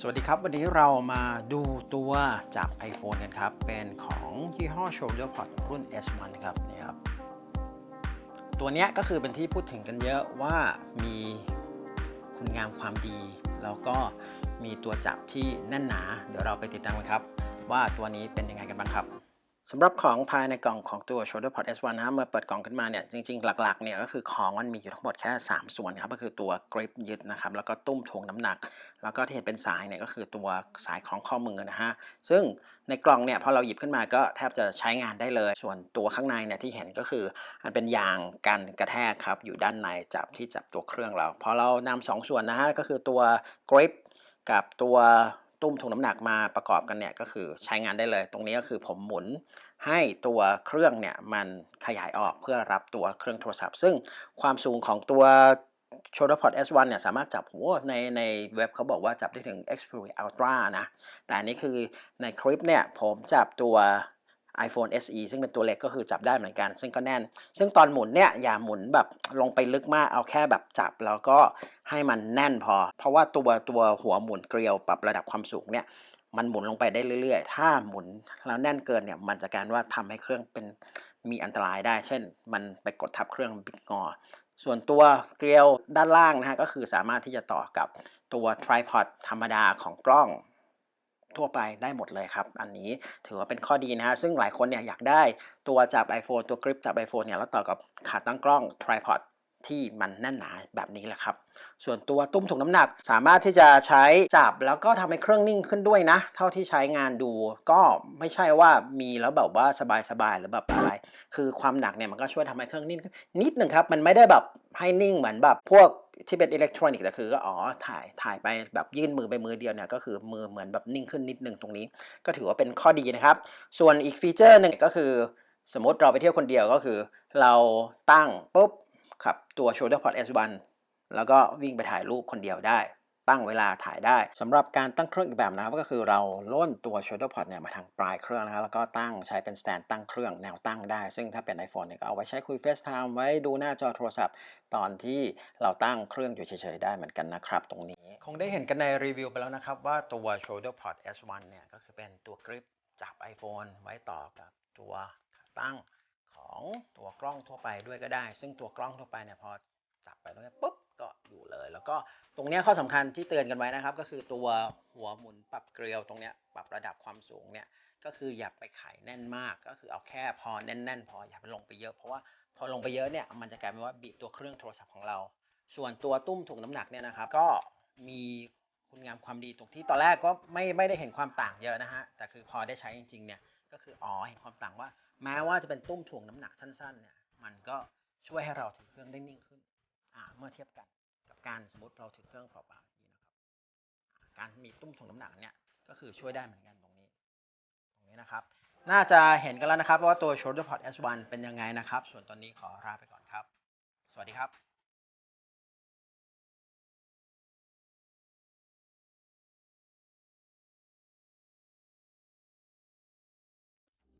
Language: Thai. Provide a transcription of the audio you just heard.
สวัสดีครับ วันนี้เรามาดูตัวจับ iPhone กันครับ เป็นของยี่ห้อ Shoulder Pod รุ่น S1 ครับนี่ครับ ตัวนี้ก็คือเป็นที่พูดถึงกันเยอะว่ามีคุณงามความดี แล้วก็มีตัวจับที่แน่นหนา เดี๋ยวเราไปติดตามกันครับ ว่าตัวนี้เป็นยังไงกันบ้างครับ สำหรับของภายในกล่องของตัว Shoulder Pod S1 นะฮะเมื่อเปิดกล่องขึ้นมาเนี่ยจริงๆ หลักๆเนี่ยก็คือของมันมีอยู่ทั้งหมดแค่ 3 ส่วนครับก็คือตัว grip ยึดนะครับแล้วก็ตุ้มถ่วงน้ำหนัก แล้วก็ที่เห็นเป็นสายเนี่ยก็คือตัวสายของข้อมือนะฮะซึ่งในกล่องเนี่ยพอเราหยิบขึ้นมาก็แทบจะใช้งานได้เลย ส่วนตัวข้างในเนี่ยที่เห็นก็คือมันเป็นยางกันกระแทกครับอยู่ด้านในจับที่จับตัวเครื่องเราพอเรานำสองส่วนนะฮะก็คือตัว grip กับตัว ตุ้มถ่วงน้ำหนักมาประกอบกันเนี่ยก็คือใช้งานได้เลย ตรงนี้ก็คือผมหมุนให้ตัวเครื่องเนี่ยมันขยายออกเพื่อรับตัวเครื่องโทรศัพท์ ซึ่งความสูงของตัว Shoulder Pod S1 เนี่ยสามารถจับโหในในเว็บเขาบอกว่าจับได้ถึง Xperia Ultra นะ แต่อันนี้คือในคลิปเนี่ยผมจับตัว iPhone SE ซึ่งเป็นตัวเล็กก็คือจับได้เหมือนกัน ซึ่งก็แน่น ซึ่งตอนหมุนเนี่ยอย่าหมุนแบบลงไปลึกมากเอาแค่แบบจับแล้วก็ให้มันแน่นพอ เพราะว่าตัวตัวหัวหมุนเกลียวปรับระดับความสูงเนี่ยมันหมุนลงไปได้เรื่อยๆ ถ้าหมุนแล้วแน่นเกินเนี่ยมันจะการว่าทำให้เครื่องเป็นมีอันตรายได้ เช่น มันไปกดทับเครื่องบิดงอ ส่วนตัวเกลียวด้านล่างนะฮะก็คือสามารถที่จะต่อกับตัว tripod ธรรมดาของกล้อง ทั่วไปได้หมดเลยครับ อันนี้ถือว่าเป็นข้อดีนะฮะ ซึ่งหลายคนเนี่ยอยากได้ตัวจับ iPhone ตัวกริปจับ iPhone เนี่ยแล้วต่อกับขาตั้งกล้อง tripod ที่มันแน่นหนาแบบนี้แหละครับ ส่วนตัวตุ้มถ่วงน้ำหนักสามารถที่จะใช้จับแล้วก็ทำให้เครื่องนิ่งขึ้นด้วยนะ เท่าที่ใช้งานดู ก็ไม่ใช่ว่ามีแล้วแบบว่าสบายๆหรือแบบอะไร คือความหนักเนี่ยมันก็ช่วยทำให้เครื่องนิ่งขึ้นนิดหนึ่งครับ มันไม่ได้แบบให้นิ่งเหมือนแบบพวกที่เป็นอิเล็กทรอนิกส์แต่คือก็อ๋อถ่ายถ่ายไปแบบยื่นมือไปมือเดียวเนี่ยก็คือมือเหมือนแบบนิ่งขึ้นนิดหนึ่งตรงนี้ ก็ถือว่าเป็นข้อดีนะครับ ส่วนอีกฟีเจอร์หนึ่งก็คือ สมมติเราไปเที่ยวคนเดียวก็คือ เราตั้งปุ๊บ ขับตัว Shoulder Pod S1 แล้วก็วิ่งไปถ่ายรูปคนเดียวได้ ตั้งเวลาถ่ายได้สำหรับการตั้งเครื่องอีกแบบนะครับก็คือเราล่นตัว Shoulder Pod เนี่ยมาทางปลายเครื่องนะครับแล้วก็ตั้งใช้เป็นสแตนตั้งเครื่องแนวตั้งได้ ซึ่งถ้าเป็น iPhone เนี่ยก็เอาไว้ใช้คุย FaceTime ไว้ดูหน้าจอโทรศัพท์ ตอนที่เราตั้งเครื่องอยู่เฉยๆได้เหมือนกันนะครับ ตรงนี้ คงได้เห็นกันในรีวิวไปแล้วนะครับว่าตัว Shoulder Pod S1 เนี่ยก็คือเป็นตัวกริปจับ iPhone ไว้ต่อกับตัวตั้ง ของตัวกล้องทั่วไปด้วยก็ได้ ซึ่งตัวกล้องทั่วไปเนี่ยพอจับไปตรงนี้ปุ๊บก็อยู่เลย แล้วก็ตรงเนี้ยข้อสำคัญที่เตือนกันไว้นะครับ ก็คือตัวหัวหมุนปรับเกลียวตรงนี้ปรับระดับความสูงเนี่ยก็คืออย่าไปไขแน่นมาก ก็คือเอาแค่พอแน่น ๆ พออย่าไปลงไปเยอะเพราะว่าพอลงไปเยอะเนี่ยมันจะกลายเป็นว่าบีบตัวเครื่องโทรศัพท์ของเรา ส่วนตัวตุ้มถ่วงน้ำหนักเนี่ยนะครับก็มีคุณงามความดีตรงที่ตอนแรกก็ไม่ไม่ได้เห็นความต่างเยอะนะฮะแต่คือพอได้ใช้จริงๆเนี่ย ก็คืออ๋อเห็นความต่างว่า แม้ว่าจะเป็นตุ้มถ่วงน้ำหนักสั้นๆเนี่ยมันก็ช่วยให้เราถือเครื่องได้นิ่งขึ้นอ่าเมื่อเทียบกันกับการสมมติเราถือเครื่องเปล่าๆอย่างนี้นะครับ การมีตุ้มถ่วงน้ำหนักเนี่ยก็คือช่วยได้เหมือนกันตรงนี้ ตรงนี้นะครับ น่าจะเห็นกันแล้วนะครับว่าตัว Shoulder Pod S1 เป็นยังไงนะครับ ส่วนตอนนี้ขอลาไปก่อนครับ สวัสดีครับ